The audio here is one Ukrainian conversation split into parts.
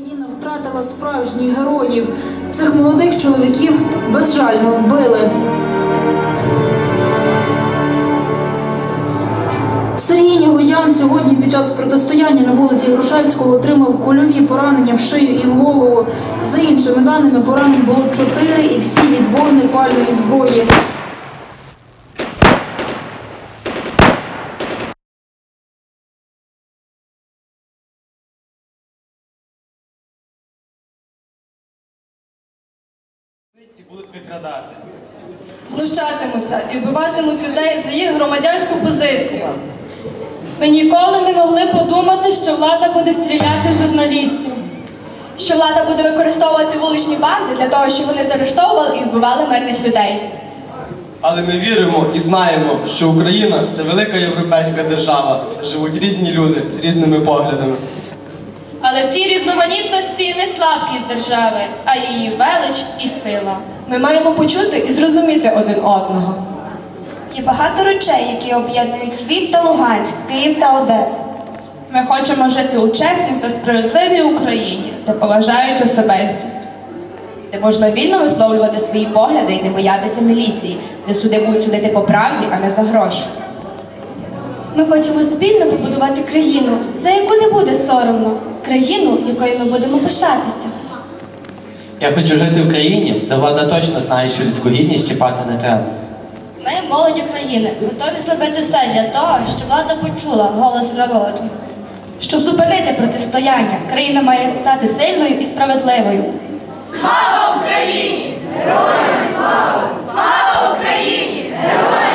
Україна втратила справжніх героїв. Цих молодих чоловіків безжально вбили. Сергій Нігоян сьогодні під час протистояння на вулиці Грушевського отримав кульові поранення в шию і в голову. За іншими даними, поранень було чотири і всі від вогнепальної зброї. Будуть викрадати. знущатимуться і вбиватимуть людей за їх громадянську позицію. Ми ніколи не могли подумати, що влада буде стріляти журналістів. що влада буде використовувати вуличні банди для того, щоб вони заарештовували і вбивали мирних людей. Але ми віримо і знаємо, що Україна це велика європейська держава, де живуть різні люди з різними поглядами. Але в цій різноманітності не слабкість держави, а її велич і сила. Ми маємо почути і зрозуміти один одного. Є багато речей, які об'єднують Львів та Луганськ, Київ та Одесу. Ми хочемо жити у чесній та справедливій Україні, де поважають особистість. де можна вільно висловлювати свої погляди і не боятися міліції, де суди будуть судити по правді, а не за гроші. Ми хочемо спільно побудувати країну, за яку не буде соромно, країну, якою ми будемо пишатися. Я хочу жити в країні, де влада точно знає, що людську гідність чіпати не треба. Ми, молоді країни, готові зробити все для того, щоб влада почула голос народу. Щоб зупинити протистояння, країна має стати сильною і справедливою. Дорожене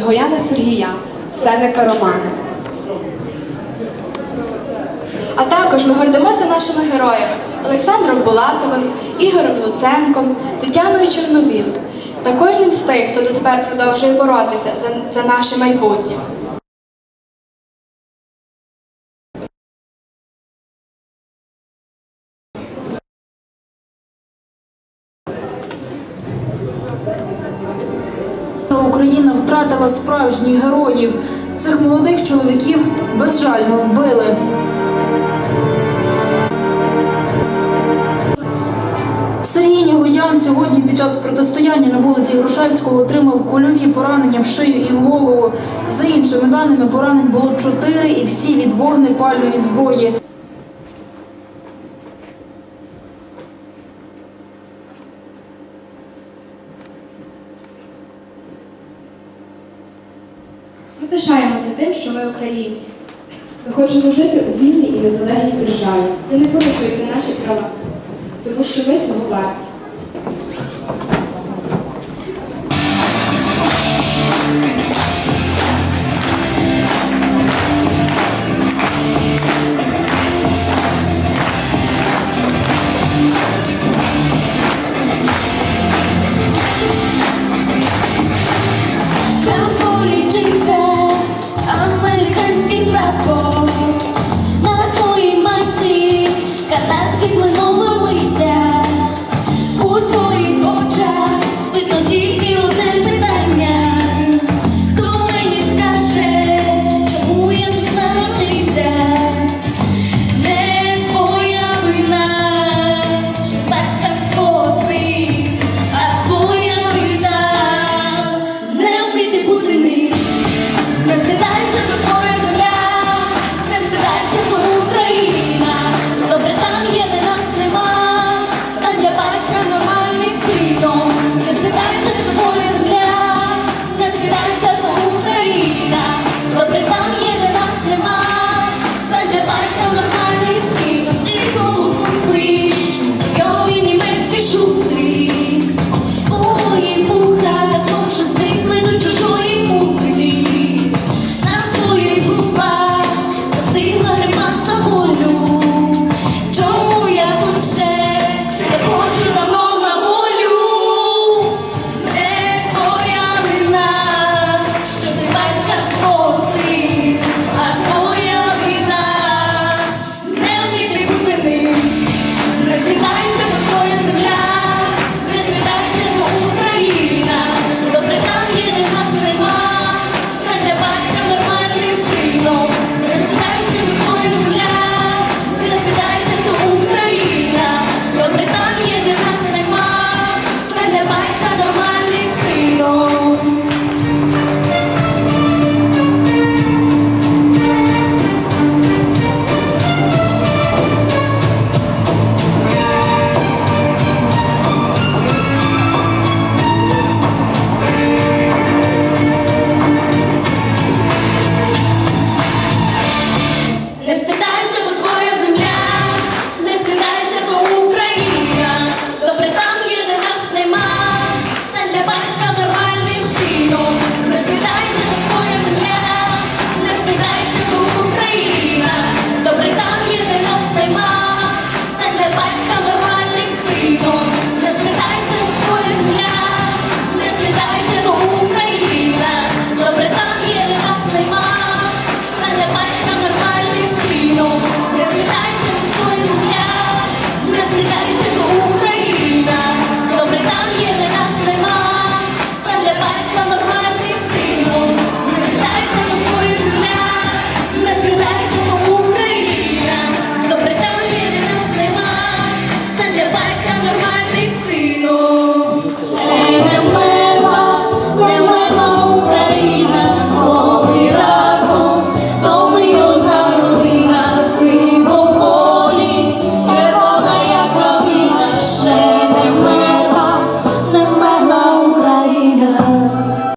Нігояна Сергія, Сенека Романа. А також ми гордимося нашими героями Олександром Булатовим, Ігорем Луценком, Тетяною Чорновіл та кожним з тих, хто дотепер продовжує боротися за, за наше майбутнє. Україна справжніх героїв. Цих молодих чоловіків безжально вбили. Сергій Нігоян сьогодні під час протистояння на вулиці Грушевського отримав кульові поранення в шию і в голову. За іншими даними, поранень було чотири і всі від вогнепальної зброї. Ми пишаємося тим, що ми українці. Ми хочемо жити у вільній і незалежній державі, Де не порушуються наші права. тому що ми цього варті. Там